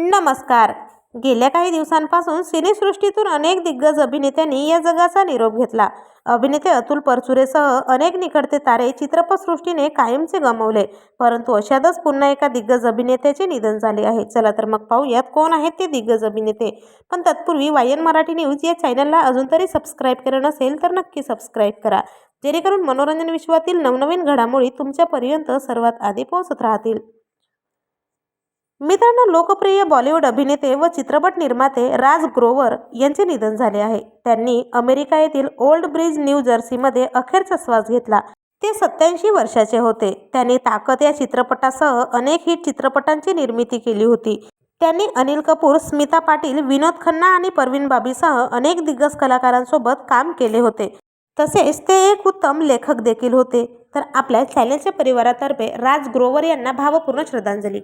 नमस्कार. गेल्या काही दिवसांपासून सिनेसृष्टीतून अनेक दिग्गज अभिनेत्यांनी या जगाचा निरोप घेतला. अभिनेते अतुल परचुरेसह अनेक निखडते तारे चित्रपटसृष्टीने कायमचे गमावले. परंतु अशातच पुन्हा एका दिग्गज अभिनेत्याचे निधन झाले आहे. चला तर मग पाहूयात कोण आहेत ते दिग्गज अभिनेते. पण तत्पूर्वी वायन मराठी न्यूज या चॅनलला अजून तरी सबस्क्राईब केलं नसेल तर नक्की सबस्क्राईब करा. जेणेकरून मनोरंजन विश्वातील नवनवीन घडामोडी तुमच्यापर्यंत सर्वात आधी पोहोचत राहतील. मित्रांनो लोकप्रिय बॉलिवूड अभिनेते व चित्रपट निर्माते राज ग्रोवर यांचे निधन झाले आहे. त्यांनी अमेरिका येथील ओल्ड ब्रिज न्यू जर्सीमध्ये अखेरचा श्वास घेतला. ते सत्याऐंशी वर्षाचे होते. त्यांनी ताकद या चित्रपटासह अनेक हिट चित्रपटांची निर्मिती केली होती. त्यांनी अनिल कपूर स्मिता पाटील विनोद खन्ना आणि परवीन बाबीसह अनेक दिग्गज कलाकारांसोबत काम केले होते. तसेच ते एक उत्तम लेखक देखील होते. तर आपल्या चॅनलच्या परिवारातर्फे राज ग्रोवर यांना भावपूर्ण श्रद्धांजली.